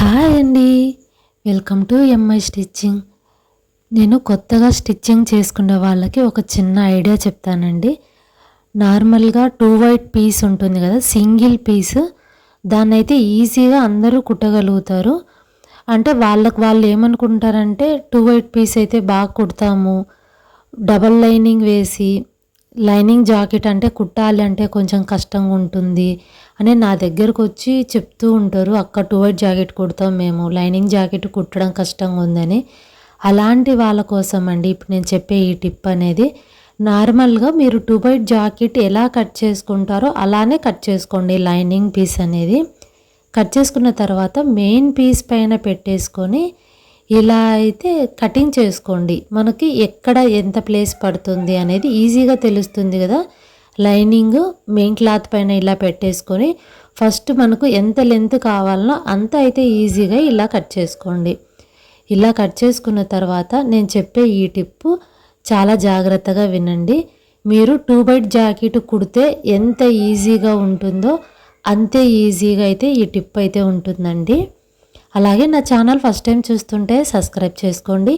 Hi అండి. Welcome to MI stitching. నేను కొత్తగా స్టిచ్చింగ్ చేసుకునే వాళ్ళకి ఒక చిన్న ఐడియా చెప్తానండి. నార్మల్గా టూ వైట్ పీస్ ఉంటుంది కదా సింగిల్ పీస్. దాన్ని అయితే ఈజీగా అందరూ కుట్టగలుగుతారు. అంటే వాళ్ళకి వాళ్ళు ఏమనుకుంటారంటే టూ వైట్ పీస్ అయితే బాగా కుడతాము. డబల్ లైనింగ్ వేసి లైనింగ్ జాకెట్ అంటే కుట్టాలి అంటే కొంచెం కష్టంగా ఉంటుంది అని నా దగ్గరకు వచ్చి చెప్తూ ఉంటారు అక్క టూ వైట్ జాకెట్ కుడతాం మేము లైనింగ్ జాకెట్ కుట్టడం కష్టంగా ఉందని. అలాంటి వాళ్ళ కోసం అండి ఇప్పుడు నేను చెప్పే ఈ టిప్ అనేది నార్మల్గా మీరు టూ బైట్ జాకెట్ ఎలా కట్ చేసుకుంటారో అలానే కట్ చేసుకోండి లైనింగ్ పీస్ అనేది. కట్ చేసుకున్న తర్వాత మెయిన్ పీస్ పైన పెట్టేసుకొని ఇలా అయితే కటింగ్ చేసుకోండి. మనకి ఎక్కడ ఎంత ప్లేస్ పడుతుంది అనేది ఈజీగా తెలుస్తుంది కదా. లైనింగ్ మెయిన్ క్లాత్ పైన ఇలా పెట్టేసుకొని ఫస్ట్ మనకు ఎంత లెంత్ కావాలనో అంత అయితే ఈజీగా ఇలా కట్ చేసుకోండి. ఇలా కట్ చేసుకున్న తర్వాత నేను చెప్పే ఈ టిప్పు చాలా జాగ్రత్తగా వినండి. మీరు టూ బైట్ జాకెట్ కుడితే ఎంత ఈజీగా ఉంటుందో అంతే ఈజీగా అయితే ఈ టిప్ అయితే ఉంటుందండి. అలాగే నా ఛానల్ ఫస్ట్ టైం చూస్తుంటే సబ్స్క్రైబ్ చేసుకోండి.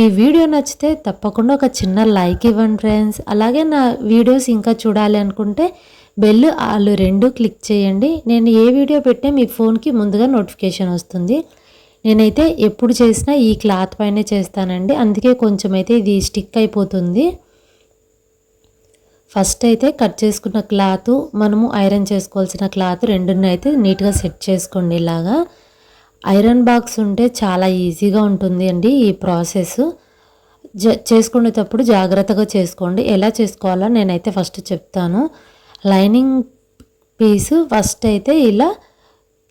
ఈ వీడియో నచ్చితే తప్పకుండా ఒక చిన్న లైక్ ఇవ్వండి ఫ్రెండ్స్. అలాగే నా వీడియోస్ ఇంకా చూడాలి అనుకుంటే బెల్ ఆలు రెండు క్లిక్ చేయండి. నేను ఏ వీడియో పెట్టే మీ ఫోన్కి ముందుగా నోటిఫికేషన్ వస్తుంది. నేనైతే ఎప్పుడు చేసినా ఈ క్లాత్ పైనే చేస్తానండి. అందుకే కొంచెం అయితే ఇది స్టిక్ అయిపోతుంది. ఫస్ట్ అయితే కట్ చేసుకున్న క్లాత్ మనము ఐరన్ చేసుకోవాల్సిన క్లాత్ రెండున్నైతే అయితే నీట్గా సెట్ చేసుకోండి ఇలాగా. ఐరన్ బాక్స్ ఉంటే చాలా ఈజీగా ఉంటుంది అండి ఈ ప్రాసెస్. జ చేసుకునేటప్పుడు జాగ్రత్తగా చేసుకోండి. ఎలా చేసుకోవాలో నేనైతే ఫస్ట్ చెప్తాను. లైనింగ్ పీసు ఫస్ట్ అయితే ఇలా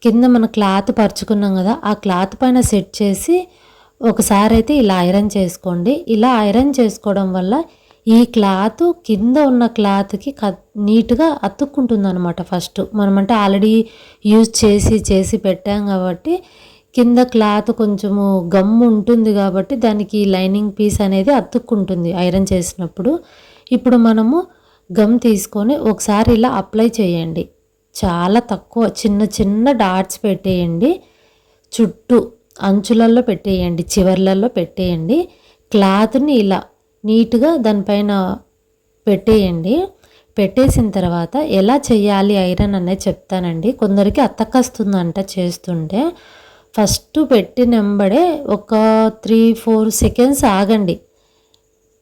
కింద మన క్లాత్ పరుచుకున్నాం కదా ఆ క్లాత్ పైన సెట్ చేసి ఒకసారి అయితే ఇలా ఐరన్ చేసుకోండి. ఇలా ఐరన్ చేసుకోవడం వల్ల ఈ క్లాత్ కింద ఉన్న క్లాత్కి క నీట్గా అతుక్కుంటుంది అనమాట ఫస్ట్. మనమంటే ఆల్రెడీ యూజ్ చేసి చేసి పెట్టాం కాబట్టి కింద క్లాత్ కొంచెము గమ్ ఉంటుంది కాబట్టి దానికి లైనింగ్ పీస్ అనేది అతుక్కుంటుంది ఐరన్ చేసినప్పుడు. ఇప్పుడు మనము గమ్ తీసుకొని ఒకసారి ఇలా అప్లై చేయండి. చాలా తక్కువ చిన్న చిన్న డాట్స్ పెట్టేయండి. చుట్టూ అంచులలో పెట్టేయండి చివర్లలో పెట్టేయండి. క్లాత్ని ఇలా నీట్గా దానిపైన పెట్టేయండి. పెట్టేసిన తర్వాత ఎలా చేయాలి ఐరన్ అనేది చెప్తానండి. కొందరికి అత్తకస్తుందంట చేస్తుంటే. ఫస్ట్ పెట్టినంబడే ఒక త్రీ ఫోర్ సెకండ్స్ ఆగండి.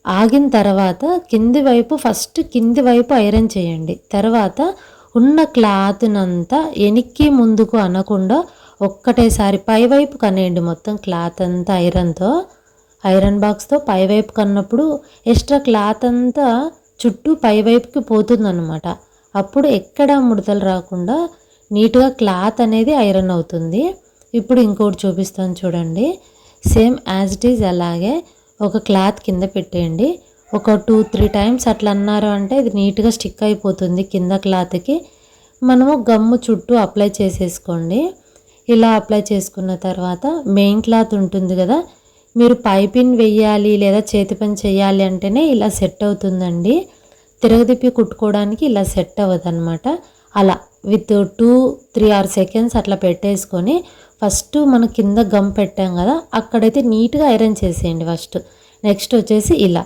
ఆగిన తర్వాత కింది వైపు ఫస్ట్ కింది వైపు ఐరన్ చేయండి. తర్వాత ఉన్న క్లాత్నంతా వెనక్కి ముందుకు అనకుండా ఒక్కటేసారి పైవైపు కనేయండి. మొత్తం క్లాత్ అంతా ఐరన్తో ఐరన్ బాక్స్తో పైవైపు కన్నప్పుడు ఎక్స్ట్రా క్లాత్ అంతా చుట్టూ పైవైపుకి పోతుందన్నమాట. అప్పుడు ఎక్కడ ముడతలు రాకుండా నీట్గా క్లాత్ అనేది ఐరన్ అవుతుంది. ఇప్పుడు ఇంకోటి చూపిస్తాను చూడండి. సేమ్ యాజ్ ఇట్ ఈజ్ అలాగే ఒక క్లాత్ కింద పెట్టేయండి. ఒక టూ త్రీ టైమ్స్ అట్లా అన్నారు అంటే ఇది నీట్గా స్టిక్ అయిపోతుంది కింద క్లాత్కి. మనము గమ్ము చుట్టూ అప్లై చేసేసుకోండి. ఇలా అప్లై చేసుకున్న తర్వాత మెయిన్ క్లాత్ ఉంటుంది కదా మీరు పైపిన్ వెయ్యాలి లేదా చేతి పని చేయాలి అంటేనే ఇలా సెట్ అవుతుందండి. తిరగదిప్పి కుట్టుకోవడానికి ఇలా సెట్ అవ్వదు అలా with two three or seconds అట్లా పెట్టేసుకొని ఫస్ట్ మనం కింద గమ్ పెట్టాం కదా అక్కడైతే నీట్గా ఐరన్ చేసేయండి ఫస్ట్. నెక్స్ట్ వచ్చేసి ఇలా.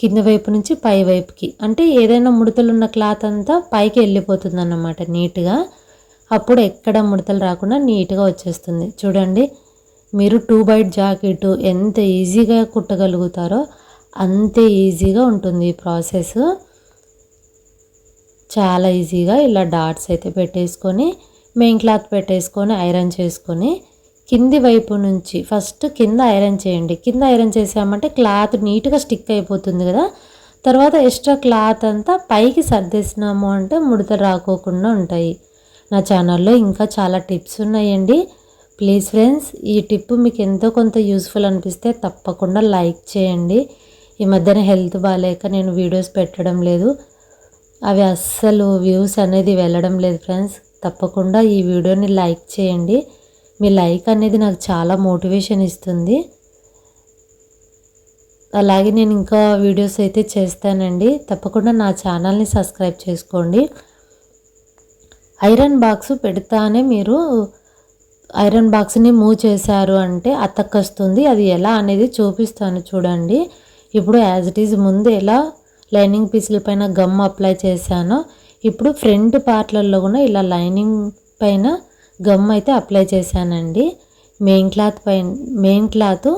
కింద వైపు నుంచి పై వైపుకి. అంటే ఏదైనా ముడతలు ఉన్న క్లాత్ అంతా పైకి వెళ్ళిపోతుంది అన్నమాట నీట్గా. అప్పుడు ఎక్కడ ముడతలు రాకుండా నీట్గా వచ్చేస్తుంది. చూడండి మీరు టూ బైట్ జాకెట్ ఎంత ఈజీగా కుట్టగలుగుతారో అంతే ఈజీగా ఉంటుంది ఈ ప్రాసెస్. చాలా ఈజీగా ఇలా డాట్స్ అయితే పెట్టేసుకొని మెయిన్ క్లాత్ పెట్టేసుకొని ఐరన్ చేసుకొని కింది వైపు నుంచి ఫస్ట్ కింద ఐరన్ చేయండి. కింద ఐరన్ చేసామంటే క్లాత్ నీట్గా స్టిక్ అయిపోతుంది కదా. తర్వాత ఎక్స్ట్రా క్లాత్ అంతా పైకి సర్దేసినాము అంటే ముడత రాకోకుండా ఉంటాయి. నా ఛానల్లో ఇంకా చాలా టిప్స్ ఉన్నాయండి. ప్లీజ్ ఫ్రెండ్స్ ఈ టిప్ మీకు ఎంతో కొంత యూస్ఫుల్ అనిపిస్తే తప్పకుండా లైక్ చేయండి. ఈ మధ్యన హెల్త్ బాగాలేక నేను వీడియోస్ పెట్టడం లేదు. అవి అస్సలు వ్యూస్ అనేది వెళ్ళడం లేదు ఫ్రెండ్స్. తప్పకుండా ఈ వీడియోని లైక్ చేయండి. మీ లైక్ అనేది నాకు చాలా మోటివేషన్ ఇస్తుంది. అలాగే నేను ఇంకా వీడియోస్ అయితే చేస్తానండి. తప్పకుండా నా ఛానల్ని సబ్స్క్రైబ్ చేసుకోండి. ఐరన్ బాక్స్ పెడతానే మీరు ఐరన్ బాక్స్ని మూవ్ చేశారు అంటే అతక్కొస్తుంది అది ఎలా అనేది చూపిస్తాను చూడండి. ఇప్పుడు యాజ్ ఇట్ ఈజ్ ముందు ఎలా లైనింగ్ పీసుల పైన గమ్ అప్లై చేశానో. ఇప్పుడు ఫ్రంట్ పార్ట్లలో కూడా ఇలా లైనింగ్ పైన గమ్ అయితే అప్లై చేశానండి. మెయిన్ క్లాత్ పైన మెయిన్ క్లాత్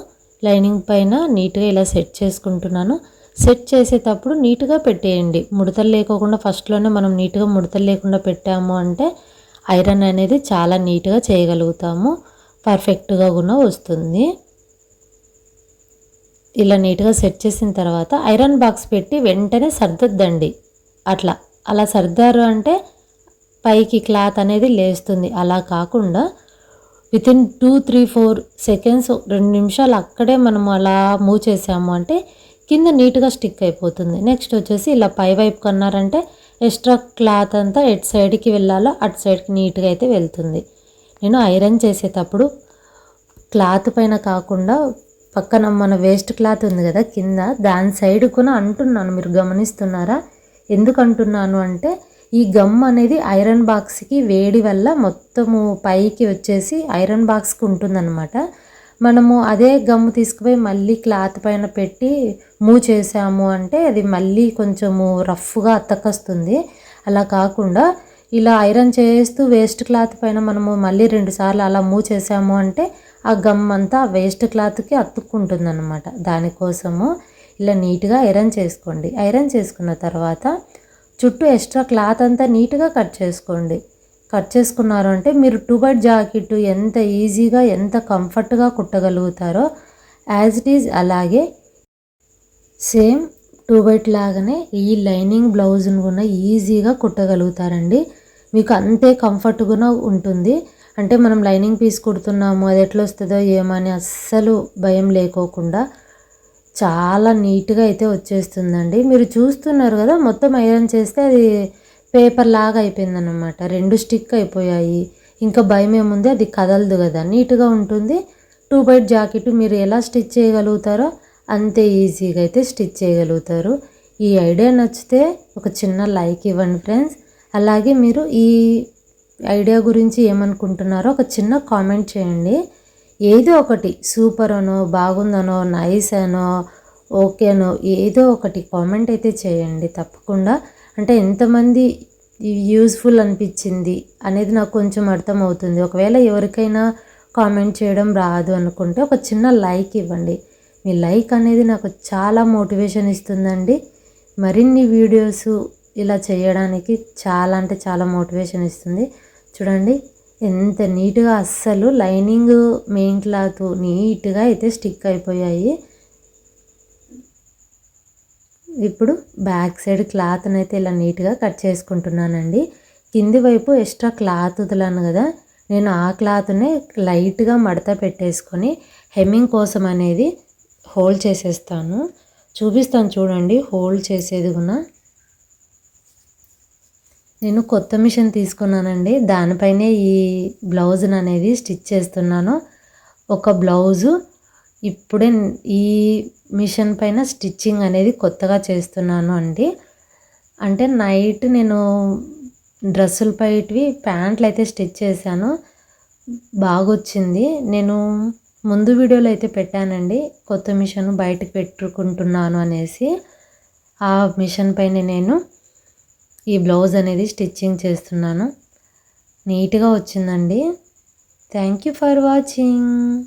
లైనింగ్ పైన నీట్గా ఇలా సెట్ చేసుకుంటున్నాను. సెట్ చేసేటప్పుడు నీట్గా పెట్టేయండి. ముడతలు లేకోకుండా ఫస్ట్లోనే మనం నీట్గా ముడతలు లేకుండా పెట్టాము అంటే ఐరన్ అనేది చాలా నీట్గా చేయగలుగుతాము. పర్ఫెక్ట్గా కూడా వస్తుంది. ఇలా నీట్గా సెట్ చేసిన తర్వాత ఐరన్ బాక్స్ పెట్టి వెంటనే సర్దద్దండి. అట్లా. అలా సర్దారు అంటే పైకి క్లాత్ అనేది లేస్తుంది. అలా కాకుండా within two three four seconds రెండు నిమిషాలు అక్కడే మనం అలా మూవ్ చేసాము అంటే కింద నీట్గా స్టిక్ అయిపోతుంది. నెక్స్ట్ వచ్చేసి ఇలా పై వైపు కొన్నారంటే ఎక్స్ట్రా క్లాత్ అంతా ఎటు సైడ్కి వెళ్ళాలో అటు సైడ్కి నీట్గా అయితే వెళ్తుంది. నేను ఐరన్ చేసేటప్పుడు క్లాత్ పైన కాకుండా పక్కన మన వేస్ట్ క్లాత్ ఉంది కదా కింద దాని సైడ్ కూడా అంటున్నాను మీరు గమనిస్తున్నారా? ఎందుకు అంటున్నాను అంటే ఈ గమ్ అనేది ఐరన్ బాక్స్కి వేడి వల్ల మొత్తము పైకి వచ్చేసి ఐరన్ బాక్స్కి ఉంటుందన్నమాట. మనము అదే గమ్ తీసుకుపోయి మళ్ళీ క్లాత్ పైన పెట్టి మూవ్ చేసాము అంటే అది మళ్ళీ కొంచెము రఫ్గా అత్తకొస్తుంది అలా కాకుండా ఇలా ఐరన్ చేస్తూ వేస్ట్ క్లాత్ పైన మనము మళ్ళీ రెండుసార్లు అలా మూవ్ చేసాము అంటే ఆ గమ్ అంతా వేస్ట్ క్లాత్కి అతుక్కుంటుంది అనమాట దానికోసము ఇలా నీట్గా ఐరన్ చేసుకోండి. ఐరన్ చేసుకున్న తర్వాత చుట్టూ ఎక్స్ట్రా క్లాత్ అంతా నీట్గా కట్ చేసుకోండి. కట్ చేసుకున్నారు అంటే మీరు టూ బైట్ జాకెట్ ఎంత ఈజీగా ఎంత కంఫర్ట్గా కుట్టగలుగుతారో యాజ్ ఇట్ ఈజ్ అలాగే సేమ్ టూ బైట్ లాగానే ఈ లైనింగ్ బ్లౌజ్ను కూడా ఈజీగా కుట్టగలుగుతారండి. మీకు అంతే కంఫర్ట్గా ఉంటుంది. అంటే మనం లైనింగ్ పీస్ కుడుతున్నాము అది ఎట్లా వస్తుందో ఏమని అస్సలు భయం లేకోకుండా చాలా నీట్గా అయితే వచ్చేస్తుందండి. మీరు చూస్తున్నారు కదా మొత్తం ఐరన్ చేస్తే అది పేపర్ లాగా అయిపోయిందన్నమాట. రెండు స్టిక్ అయిపోయాయి. ఇంకా భయం ఏముంది? అది కదలదు కదా. నీట్గా ఉంటుంది. టూ బైట్ జాకెట్ మీరు ఎలా స్టిచ్ చేయగలుగుతారో అంతే ఈజీగా అయితే స్టిచ్ చేయగలుగుతారు. ఈ ఐడియా నచ్చితే ఒక చిన్న లైక్ ఇవ్వండి ఫ్రెండ్స్. అలాగే మీరు ఈ ఐడియా గురించి ఏమనుకుంటున్నారో ఒక చిన్న కామెంట్ చేయండి. ఏదో ఒకటి సూపర్ అనో బాగుందనో నైస్ అనో ఓకేనో ఏదో ఒకటి కామెంట్ అయితే చేయండి. తప్పకుండా. అంటే ఎంతమంది యూజ్ఫుల్ అనిపించింది అనేది నాకు కొంచెం అర్థమవుతుంది. ఒకవేళ ఎవరికైనా కామెంట్ చేయడం రాదు అనుకుంటే ఒక చిన్న లైక్ ఇవ్వండి. మీ లైక్ అనేది నాకు చాలా మోటివేషన్ ఇస్తుందండి. మరిన్ని వీడియోస్ ఇలా చేయడానికి చాలా అంటే చాలా మోటివేషన్ ఇస్తుంది. చూడండి ఎంత నీట్గా అస్సలు లైనింగ్ మెయిన్ క్లాత్ నీట్గా అయితే స్టిక్ అయిపోయాయి. ఇప్పుడు బ్యాక్ సైడ్ క్లాత్ని అయితే ఇలా నీట్గా కట్ చేసుకుంటున్నానండి. కింది వైపు ఎక్స్ట్రా క్లాత్ వదలను కదా నేను ఆ క్లాత్ని లైట్గా మడత పెట్టేసుకొని హెమ్మింగ్ కోసం అనేది హోల్డ్ చేసేస్తాను. చూపిస్తాను చూడండి హోల్డ్ చేసేది కూడా. నేను కొత్త మిషన్ తీసుకున్నానండి. దానిపైనే ఈ బ్లౌజ్ని అనేది స్టిచ్ చేస్తున్నాను. ఒక బ్లౌజు ఇప్పుడే ఈ మిషన్ పైన స్టిచ్చింగ్ అనేది కొత్తగా చేస్తున్నాను అండి. అంటే నైట్ నేను డ్రెస్సుల పైటివి ప్యాంట్లు అయితే స్టిచ్ చేశాను. బాగొచ్చింది. నేను ముందు వీడియోలో అయితే పెట్టానండి. కొత్త మిషన్ బయటకు పెట్టుకుంటున్నాను అనేసి. ఆ మిషన్ పైన నేను ఈ బ్లౌజ్ అనేది స్టిచ్చింగ్ చేస్తున్నాను. నీట్గా వచ్చిందండి. Thank you for watching.